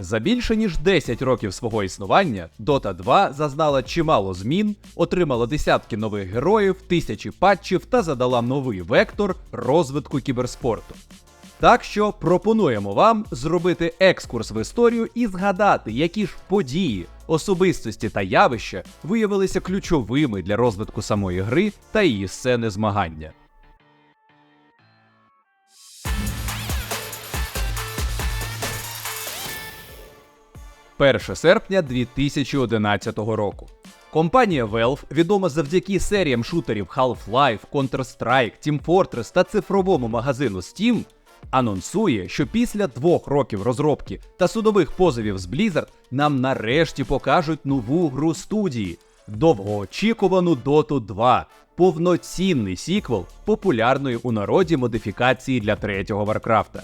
За більше ніж 10 років свого існування Dota 2 зазнала чимало змін, отримала десятки нових героїв, тисячі патчів та задала новий вектор розвитку кіберспорту. Так що пропонуємо вам зробити екскурс в історію і згадати, які ж події, особистості та явища виявилися ключовими для розвитку самої гри та її сцени змагання. 1 серпня 2011 року. Компанія Valve, відома завдяки серіям шутерів Half-Life, Counter-Strike, Team Fortress та цифровому магазину Steam, анонсує, що після двох років розробки та судових позовів з Blizzard нам нарешті покажуть нову гру студії довгоочікувану Dota 2, повноцінний сіквел популярної у народі модифікації для третього Варкрафта.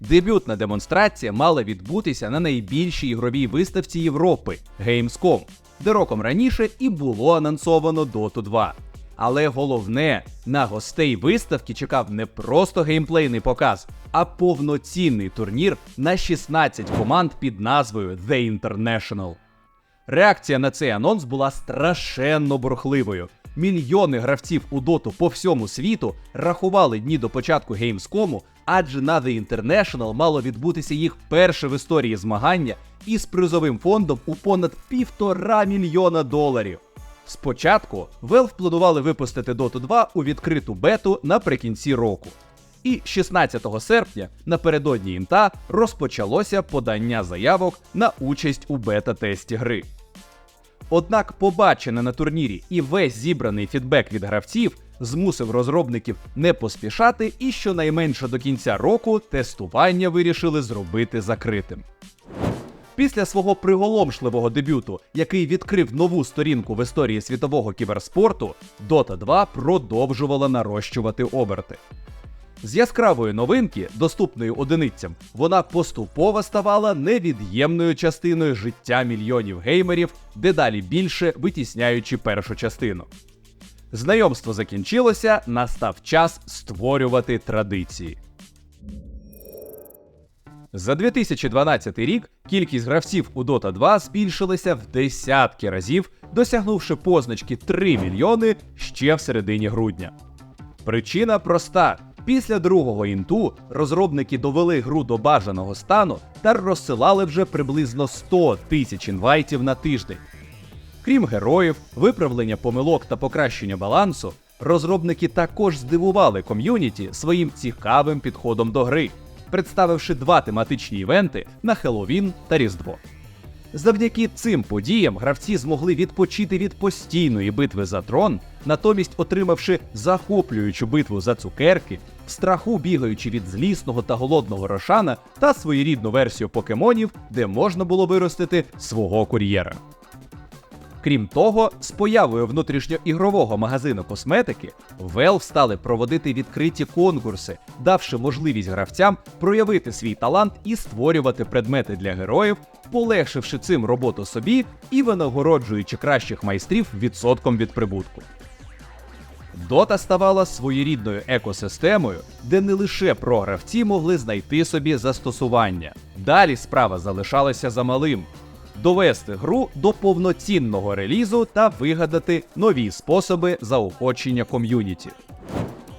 Дебютна демонстрація мала відбутися на найбільшій ігровій виставці Європи Gamescom, де роком раніше і було анонсовано Dota 2. Але головне, на гостей виставки чекав не просто геймплейний показ, а повноцінний турнір на 16 команд під назвою The International. Реакція на цей анонс була страшенно бурхливою. Мільйони гравців у доту по всьому світу рахували дні до початку Gamescom, адже на The International мало відбутися їх перше в історії змагання із призовим фондом у понад півтора мільйона доларів. Спочатку Valve планували випустити Dota 2 у відкриту бету наприкінці року. І 16 серпня напередодні інта розпочалося подання заявок на участь у бета-тесті гри. Однак побачене на турнірі і весь зібраний фідбек від гравців змусив розробників не поспішати і щонайменше до кінця року тестування вирішили зробити закритим. Після свого приголомшливого дебюту, який відкрив нову сторінку в історії світового кіберспорту, Dota 2 продовжувала нарощувати оберти. З яскравої новинки, доступної одиницям, вона поступово ставала невід'ємною частиною життя мільйонів геймерів, дедалі більше витісняючи першу частину. Знайомство закінчилося, настав час створювати традиції. За 2012 рік кількість гравців у Dota 2 збільшилася в десятки разів, досягнувши позначки 3 мільйони ще в середині грудня. Причина проста: після другого інту розробники довели гру до бажаного стану та розсилали вже приблизно 100 тисяч інвайтів на тиждень. Крім героїв, виправлення помилок та покращення балансу, розробники також здивували ком'юніті своїм цікавим підходом до гри, представивши два тематичні івенти на Хеллоуін та Різдво. Завдяки цим подіям гравці змогли відпочити від постійної битви за трон, натомість отримавши захоплюючу битву за цукерки, в страху бігаючи від злісного та голодного рошана та своєрідну версію покемонів, де можна було виростити свого кур'єра. Крім того, з появою внутрішньоігрового магазину косметики, Valve стали проводити відкриті конкурси, давши можливість гравцям проявити свій талант і створювати предмети для героїв, полегшивши цим роботу собі і винагороджуючи кращих майстрів відсотком від прибутку. Дота ставала своєрідною екосистемою, де не лише програвці могли знайти собі застосування. Далі справа залишалася за малим довести гру до повноцінного релізу та вигадати нові способи заохочення ком'юніті.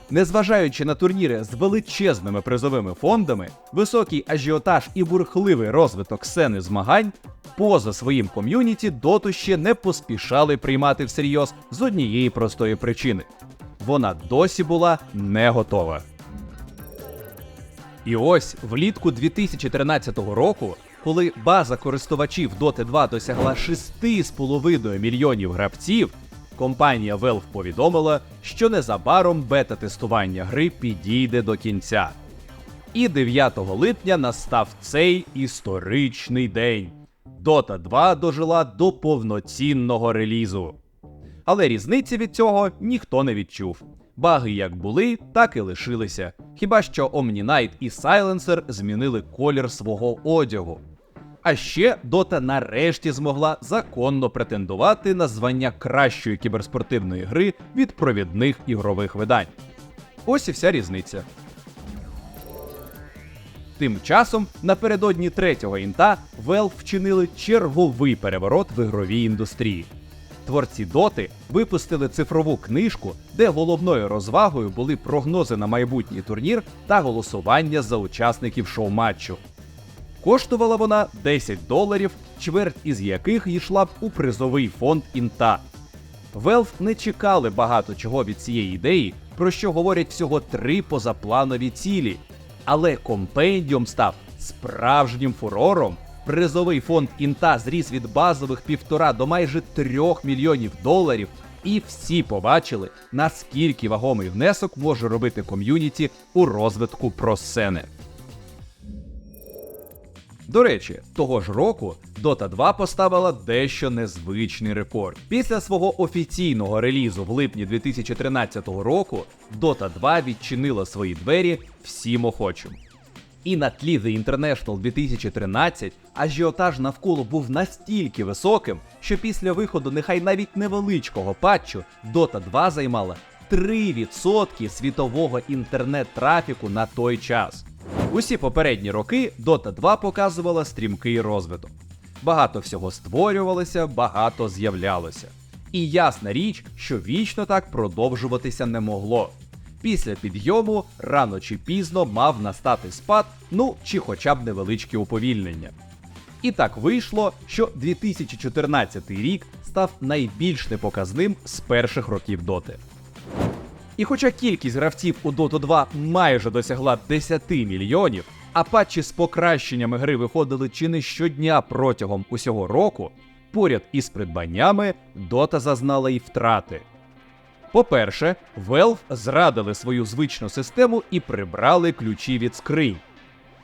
Незважаючи на турніри з величезними призовими фондами, високий ажіотаж і бурхливий розвиток сцени змагань, поза своїм ком'юніті доту ще не поспішали приймати всерйоз з однієї простої причини: вона досі була не готова. І ось влітку 2013 року коли база користувачів Dota 2 досягла 6,5 мільйонів гравців, компанія Valve повідомила, що незабаром бета-тестування гри підійде до кінця. І 9 липня настав цей історичний день. Dota 2 дожила до повноцінного релізу. Але різниці від цього ніхто не відчув. Баги як були, так і лишилися. Хіба що Omni і Silencer змінили колір свого одягу. А ще Дота нарешті змогла законно претендувати на звання кращої кіберспортивної гри від провідних ігрових видань. Ось і вся різниця. Тим часом, напередодні третього інта, Valve вчинили черговий переворот в ігровій індустрії. Творці Доти випустили цифрову книжку, де головною розвагою були прогнози на майбутній турнір та голосування за учасників шоу-матчу. Коштувала вона 10 доларів, чверть із яких йшла б у призовий фонд інта. Valve не чекали багато чого від цієї ідеї, про що говорять всього три позапланові цілі. Але компендіум став справжнім фурором. Призовий фонд інта зріс від базових півтора до майже трьох мільйонів доларів, і всі побачили, наскільки вагомий внесок може робити ком'юніті у розвитку просцени. До речі, того ж року Dota 2 поставила дещо незвичний рекорд. Після свого офіційного релізу в липні 2013 року Dota 2 відчинила свої двері всім охочим. І на тлі The International 2013 ажіотаж навколо був настільки високим, що після виходу нехай навіть невеличкого патчу Dota 2 займала 3% світового інтернет-трафіку на той час. Усі попередні роки Dota 2 показувала стрімкий розвиток. Багато всього створювалося, багато з'являлося. І ясна річ, що вічно так продовжуватися не могло. Після підйому рано чи пізно мав настати спад, ну чи хоча б невеличке уповільнення. І так вийшло, що 2014 рік став найбільш непоказним з перших років доти. І хоча кількість гравців у Dota 2 майже досягла 10 мільйонів, а патчі з покращеннями гри виходили чи не щодня протягом усього року, поряд із придбаннями Dota зазнала й втрати. По-перше, Valve зрадили свою звичну систему і прибрали ключі від скринь.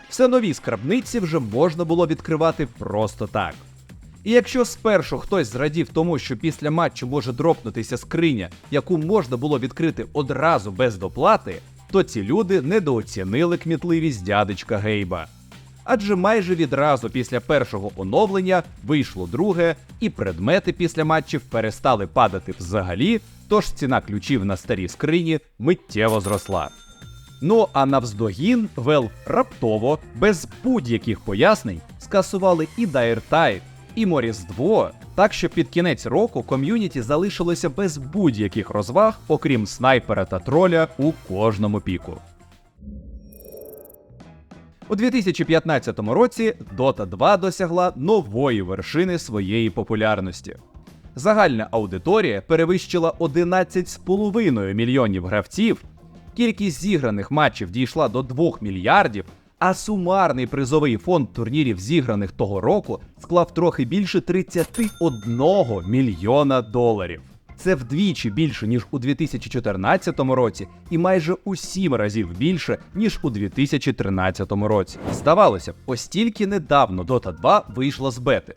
Все нові скарбниці вже можна було відкривати просто так. І якщо спершу хтось зрадів тому, що після матчу може дропнутися скриня, яку можна було відкрити одразу без доплати, то ці люди недооцінили кмітливість дядечка Гейба. Адже майже відразу після першого оновлення вийшло друге, і предмети після матчів перестали падати взагалі, тож ціна ключів на старій скрині миттєво зросла. Ну а навздогін Valve раптово, без будь-яких пояснень, скасували і Tide, і Моріздво, так що під кінець року ком'юніті залишилося без будь-яких розваг, окрім снайпера та троля у кожному піку. У 2015 році Dota 2 досягла нової вершини своєї популярності. Загальна аудиторія перевищила 11,5 мільйонів гравців, кількість зіграних матчів дійшла до 2 мільярдів, а сумарний призовий фонд турнірів, зіграних того року, склав трохи більше 31 мільйона доларів. Це вдвічі більше, ніж у 2014 році, і майже у сім разів більше, ніж у 2013 році. Здавалося б, ось тільки недавно Dota 2 вийшла з бети.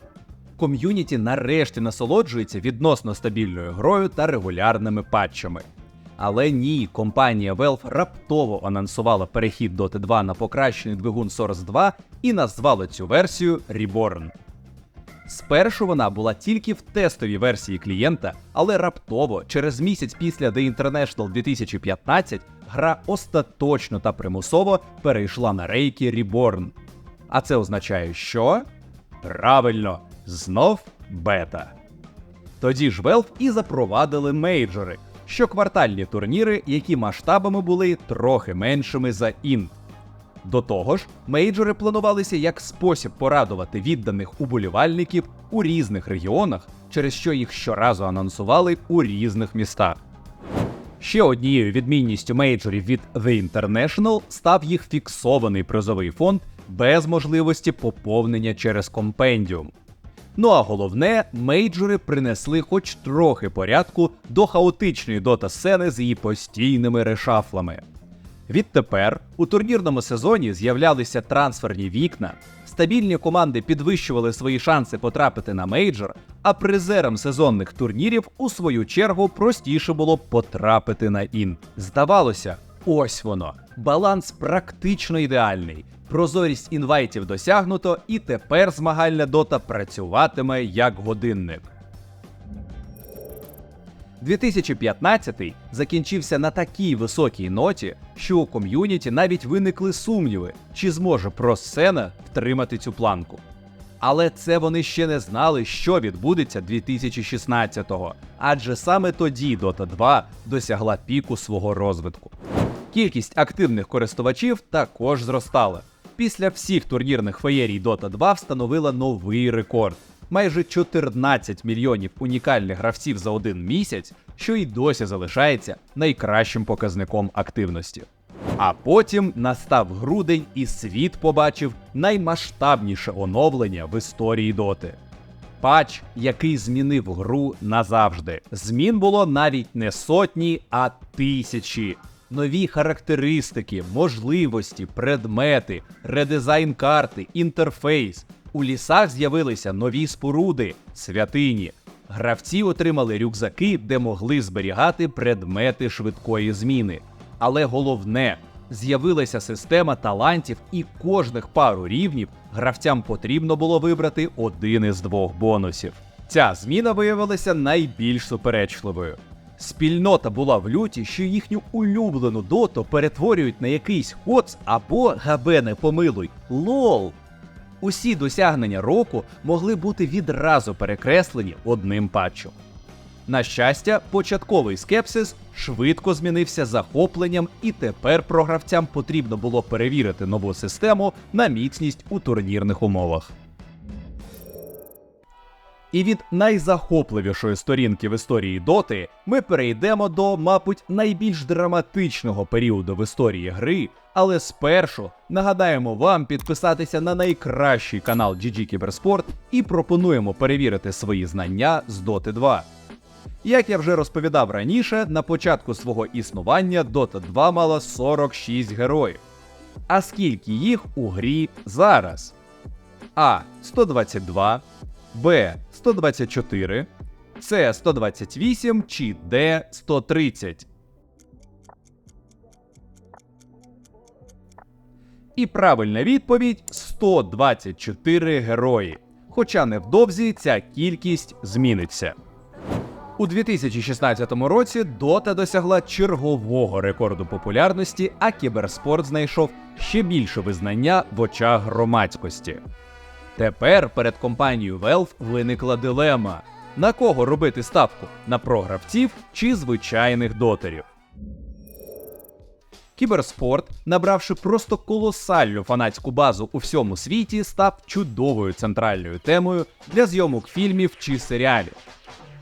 Ком'юніті нарешті насолоджується відносно стабільною грою та регулярними патчами. Але ні, компанія Valve раптово анонсувала перехід Dota 2 на покращений двигун Source 2 і назвала цю версію Reborn. Спершу вона була тільки в тестовій версії клієнта, але раптово, через місяць після The International 2015, гра остаточно та примусово перейшла на рейки Reborn. А це означає, що? Правильно, знов бета. Тоді ж Valve і запровадили мейджори, щоквартальні турніри, які масштабами були трохи меншими за інт. До того ж, мейджори планувалися як спосіб порадувати відданих уболівальників у різних регіонах, через що їх щоразу анонсували у різних містах. Ще однією відмінністю мейджорів від The International став їх фіксований призовий фонд без можливості поповнення через компендіум. Ну а головне, мейджори принесли хоч трохи порядку до хаотичної дота сцени з її постійними решафлами. Відтепер у турнірному сезоні з'являлися трансферні вікна, стабільні команди підвищували свої шанси потрапити на мейджор, а призерам сезонних турнірів у свою чергу простіше було потрапити на інт. Здавалося, ось воно. Баланс практично ідеальний. Прозорість інвайтів досягнуто, і тепер змагальна дота працюватиме як годинник. 2015 закінчився на такій високій ноті, що у ком'юніті навіть виникли сумніви, чи зможе просцена втримати цю планку. Але це вони ще не знали, що відбудеться 2016-го, адже саме тоді Dota 2 досягла піку свого розвитку. Кількість активних користувачів також зростала. Після всіх турнірних феєрій Dota 2 встановила новий рекорд майже 14 мільйонів унікальних гравців за один місяць, що й досі залишається найкращим показником активності. А потім настав грудень, і світ побачив наймасштабніше оновлення в історії доти. Патч, який змінив гру назавжди. Змін було навіть не сотні, а тисячі. Нові характеристики, можливості, предмети, редизайн карти, інтерфейс. У лісах з'явилися нові споруди, святині. Гравці отримали рюкзаки, де могли зберігати предмети швидкої зміни. Але головне, з'явилася система талантів, і кожних пару рівнів гравцям потрібно було вибрати один із двох бонусів. Ця зміна виявилася найбільш суперечливою. Спільнота була в люті, що їхню улюблену доту перетворюють на якийсь хоц або габене помилуй. Лол. Усі досягнення року могли бути відразу перекреслені одним патчем. На щастя, початковий скепсис швидко змінився захопленням, і тепер програвцям потрібно було перевірити нову систему на міцність у турнірних умовах. І від найзахопливішої сторінки в історії Доти ми перейдемо до, мабуть, найбільш драматичного періоду в історії гри. Але спершу нагадаємо вам підписатися на найкращий канал GG Кіберспорт і пропонуємо перевірити свої знання з Доти 2. Як я вже розповідав раніше, на початку свого існування Dota 2 мала 46 героїв. А скільки їх у грі зараз? А 122, Б 124, С 128 чи Д 130. І правильна відповідь 124 герої. Хоча невдовзі ця кількість зміниться. У 2016 році Дота досягла чергового рекорду популярності, а кіберспорт знайшов ще більше визнання в очах громадськості. Тепер перед компанією Valve виникла дилема: на кого робити ставку на програвців чи звичайних дотерів. Кіберспорт, набравши просто колосальну фанатську базу у всьому світі, став чудовою центральною темою для зйомок фільмів чи серіалів.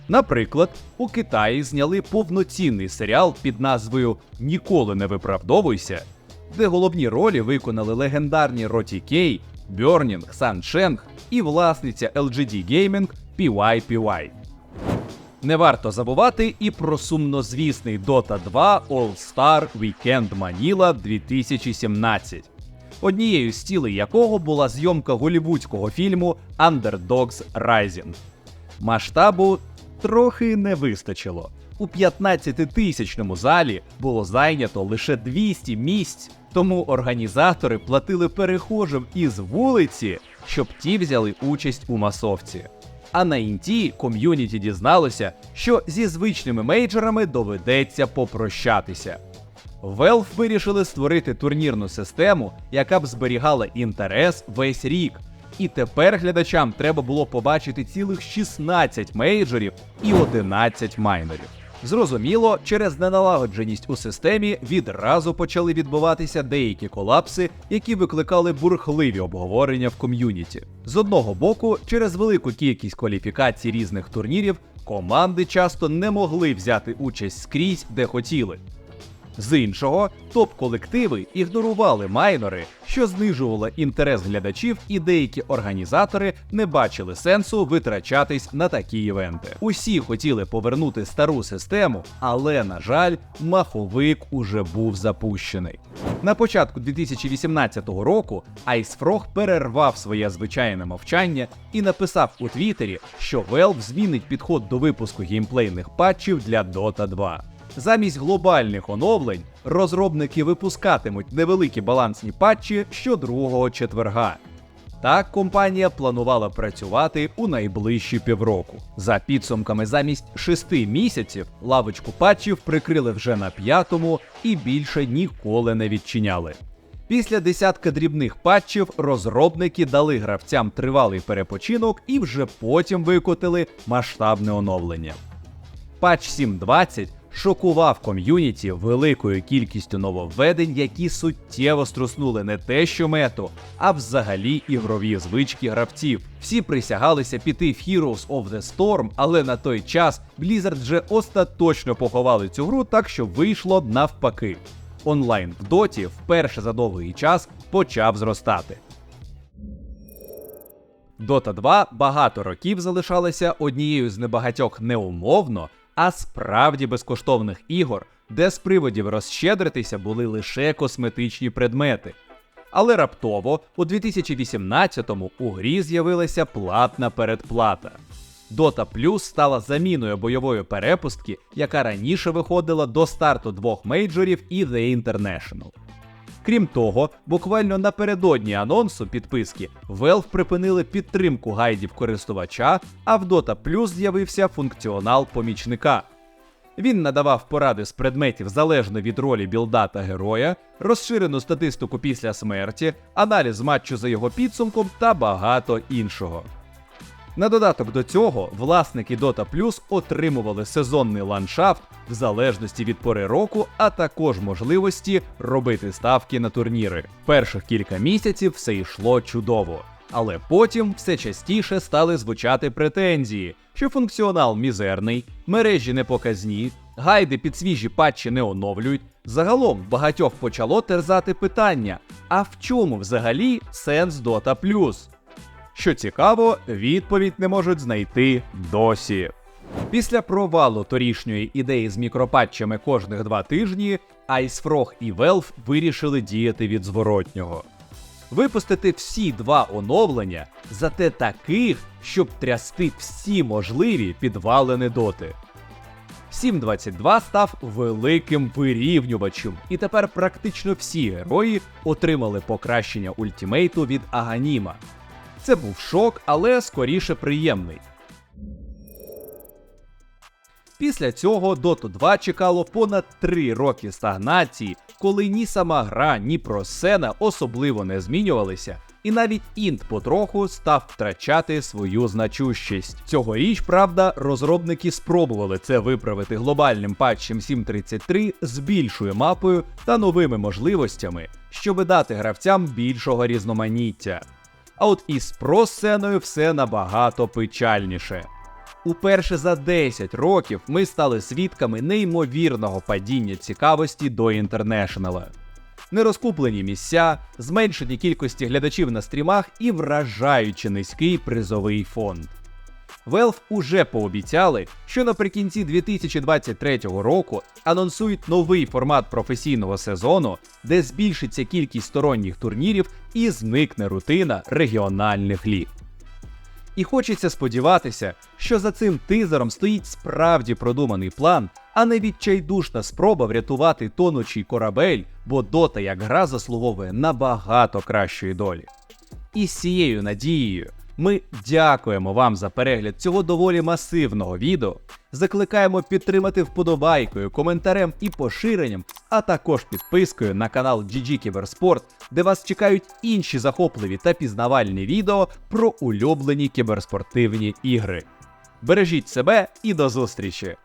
Наприклад, у Китаї зняли повноцінний серіал під назвою Ніколи не виправдовуйся, де головні ролі виконали легендарні Роті Кей, Сан Шенг і власниця LGD Gaming PYPY. Не варто забувати і про сумнозвісний Dota 2 All-Star Weekend Manila 2017, однією з цілей якого була зйомка голівудського фільму Underdogs Rising. Масштабу трохи не вистачило. У 15-тисячному залі було зайнято лише 200 місць, тому організатори платили перехожим із вулиці, щоб ті взяли участь у масовці. А на інті ком'юніті дізналося, що зі звичними мейджорами доведеться попрощатися. Valve вирішили створити турнірну систему, яка б зберігала інтерес весь рік. І тепер глядачам треба було побачити цілих 16 мейджорів і 11 майнерів. Зрозуміло, через неналагодженість у системі відразу почали відбуватися деякі колапси, які викликали бурхливі обговорення в ком'юніті. З одного боку, через велику кількість кваліфікацій різних турнірів команди часто не могли взяти участь скрізь, де хотіли. З іншого, топ-колективи ігнорували майнори, що знижувало інтерес глядачів, і деякі організатори не бачили сенсу витрачатись на такі івенти. Усі хотіли повернути стару систему, але на жаль, маховик уже був запущений. На початку 2018 року Ice перервав своє звичайне мовчання і написав у Твіттері, що Valve змінить підход до випуску геймплейних патчів для Dota 2. Замість глобальних оновлень розробники випускатимуть невеликі балансні патчі щодругого четверга. так компанія планувала працювати у найближчі півроку. За підсумками замість шести місяців лавочку патчів прикрили вже на п'ятому і більше ніколи не відчиняли. Після десятка дрібних патчів розробники дали гравцям тривалий перепочинок і вже потім викотили масштабне оновлення. Патч 7.20 шокував ком'юніті великою кількістю нововведень, які суттєво струснули не те, що мету, а взагалі ігрові звички гравців. Всі присягалися піти в Heroes of the Storm, але на той час Blizzard вже остаточно поховали цю гру, так що вийшло навпаки. Онлайн в доті вперше за довгий час почав зростати. Dota 2 багато років залишалася однією з небагатьох неумовно, а справді безкоштовних ігор, де з приводів розщедритися були лише косметичні предмети. Але раптово у 2018-му у грі з'явилася платна передплата. Dota Plus стала заміною бойової перепустки, яка раніше виходила до старту двох мейджорів і The International. Крім того, буквально напередодні анонсу підписки Valve припинили підтримку гайдів користувача, а в Dota Plus з'явився функціонал помічника. Він надавав поради з предметів залежно від ролі білда та героя, розширену статистику після смерті, аналіз матчу за його підсумком та багато іншого. На додаток до цього власники Dota Plus отримували сезонний ландшафт в залежності від пори року, а також можливості робити ставки на турніри. Перших кілька місяців все йшло чудово. Але потім все частіше стали звучати претензії, що функціонал мізерний, мережі непоказні, гайди під свіжі патчі не оновлюють. Загалом багатьох почало терзати питання: а в чому взагалі сенс Dota? Що цікаво, відповідь не можуть знайти досі. Після провалу торішньої ідеї з мікропатчами кожних два тижні, IceFrog і Valve вирішили діяти від зворотнього. Випустити всі два оновлення, зате таких, щоб трясти всі можливі підвалини доти. 7.22 став великим вирівнювачем, і тепер практично всі герої отримали покращення ультімейту від Аганіма. Це був шок, але скоріше приємний. Після цього Dota 2 чекало понад 3 роки стагнації, коли ні сама гра, ні просена особливо не змінювалися, і навіть інт потроху став втрачати свою значущість. Цьогоріч, правда, розробники спробували це виправити глобальним патчем 7.33 з більшою мапою та новими можливостями, щоб дати гравцям більшого різноманіття. А от із про-сценою все набагато печальніше. Уперше за 10 років ми стали свідками неймовірного падіння цікавості до інтернешнала. Нерозкуплені місця, зменшені кількості глядачів на стрімах і вражаючи низький призовий фонд. Valve уже пообіцяли, що наприкінці 2023 року анонсують новий формат професійного сезону, де збільшиться кількість сторонніх турнірів і зникне рутина регіональних ліг. І хочеться сподіватися, що за цим тизером стоїть справді продуманий план, а не відчайдушна спроба врятувати тонучий корабель, бо дота як гра заслуговує набагато кращої долі. І з цією надією ми дякуємо вам за перегляд цього доволі масивного відео. Закликаємо підтримати вподобайкою, коментарем і поширенням, а також підпискою на канал GG Кіберспорт, де вас чекають інші захопливі та пізнавальні відео про улюблені кіберспортивні ігри. Бережіть себе і до зустрічі!